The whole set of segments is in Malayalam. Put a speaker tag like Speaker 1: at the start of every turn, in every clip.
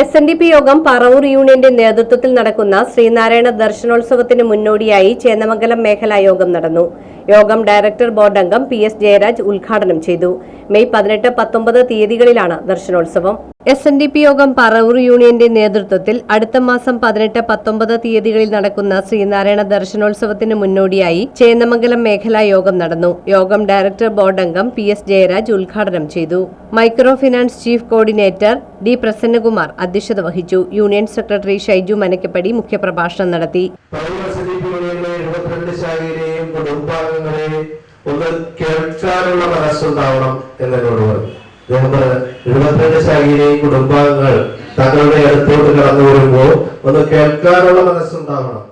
Speaker 1: എസ് എൻ ഡി പി യോഗം പറവൂർ യൂണിയന്റെ നേതൃത്വത്തിൽ നടക്കുന്ന ശ്രീനാരായണ ദർശനോത്സവത്തിന് മുന്നോടിയായി ചേന്നമംഗലം മേഖലാ യോഗം നടന്നു. യോഗം ഡയറക്ടർ ബോർഡ് അംഗം പി എസ് ജയരാജ് ഉദ്ഘാടനം ചെയ്തു. മെയ് പതിനെട്ട് പത്തൊമ്പത് തീയതികളിലാണ് ദർശനോത്സവം. എസ് എൻ ഡി പി യോഗം പറവൂർ യൂണിയന്റെ നേതൃത്വത്തിൽ അടുത്ത മാസം പതിനെട്ട് പത്തൊമ്പത് തീയതികളിൽ നടക്കുന്ന ശ്രീനാരായണ ദർശനോത്സവത്തിന് മുന്നോടിയായി ചേന്നമംഗലം മേഖലാ യോഗം നടന്നു. യോഗം ഡയറക്ടർ ബോർഡ് അംഗം പി എസ് ജയരാജ് ഉദ്ഘാടനം ചെയ്തു. Micro finance chief coordinator D Prasannakumar അധ്യക്ഷത വഹിച്ചു. യൂണിയൻ സെക്രട്ടറി ഷൈജു മനക്കപ്പടി മുഖ്യപ്രഭാഷണം നടത്തി.
Speaker 2: പൗരസഭയിലെ കുടുംബാംഗങ്ങളെയും ഒന്ന് കേൾക്കാനുള്ള മനസ്സുണ്ടാവണം എന്നോട് പറഞ്ഞു. അദ്ദേഹം എഴുപത്തിരണ്ട് ശാഖയിലെയും കുടുംബാംഗങ്ങൾ തങ്ങളുടെ അടുത്തോട്ട് കടന്നു വരുമ്പോൾ ഒന്ന് കേൾക്കാനുള്ള മനസ്സുണ്ടാവണം.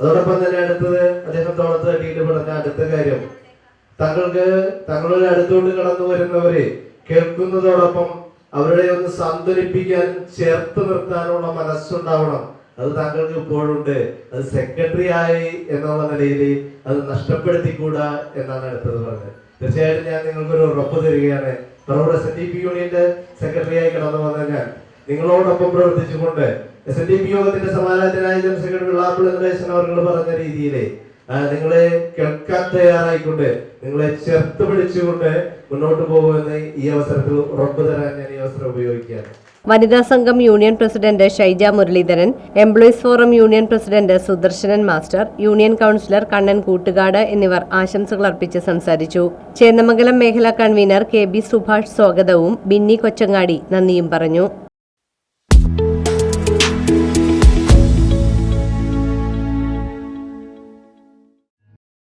Speaker 2: അതോടൊപ്പം തന്നെ അടുത്തത് അദ്ദേഹം തോളത്ത് തട്ടിയിട്ട് പറഞ്ഞ അടുത്ത കാര്യം. തങ്ങൾക്ക് തങ്ങളുടെ അടുത്തോട്ട് കടന്നു വരുന്നവരെ കേൾക്കുന്നതോടൊപ്പം അവരുടെ ഒന്ന് സാന്ത്വനിപ്പിക്കാൻ ചേർത്ത് നിർത്താനുള്ള മനസ്സുണ്ടാവണം. അത് താങ്കൾക്ക് ഇപ്പോഴുണ്ട്. അത് സെക്രട്ടറി ആയി എന്നുള്ള നിലയിൽ അത് നഷ്ടപ്പെടുത്തിക്കൂടാ എന്നാണ് അടുത്തത് പറഞ്ഞത്. തീർച്ചയായിട്ടും ഞാൻ നിങ്ങൾക്കൊരു ഉറപ്പ് തരികയാണ്. Paravur S N D P യൂണിയന്റെ സെക്രട്ടറി ആയി കടന്നു വന്ന ഞാൻ നിങ്ങളോടൊപ്പം പ്രവർത്തിച്ചുകൊണ്ട് എസ് എൻ ഡി പി യോഗത്തിന്റെ സമാധാനത്തിനായ ജനറൽ സെക്രട്ടറി വെള്ളാപ്പള്ളി നടേശൻ അവർ പറഞ്ഞ രീതിയിലെ നിങ്ങളെ കേൾക്കാൻ തയ്യാറായിക്കൊണ്ട് നിങ്ങളെ ചേർത്ത് പിടിച്ചുകൊണ്ട് മുന്നോട്ട് പോകുമെന്ന് ഈ അവസരത്തിൽ ഉറപ്പ് തരാൻ ഞാൻ ഈ അവസരം ഉപയോഗിക്കുകയാണ്.
Speaker 1: വനിതാ സംഘം union president Shaija Muraleedharan employees forum union president Sudarshanan master union councillor Kannan Koottukad എന്നിവർ ആശംസകൾ അർപ്പിച്ച് സംസാരിച്ചു. ചേന്നമംഗലം മേഖലാ കൺവീനർ കെ ബി സുഭാഷ് സ്വാഗതവും ബിന്നി കൊച്ചങ്ങാടി നന്ദിയും പറഞ്ഞു.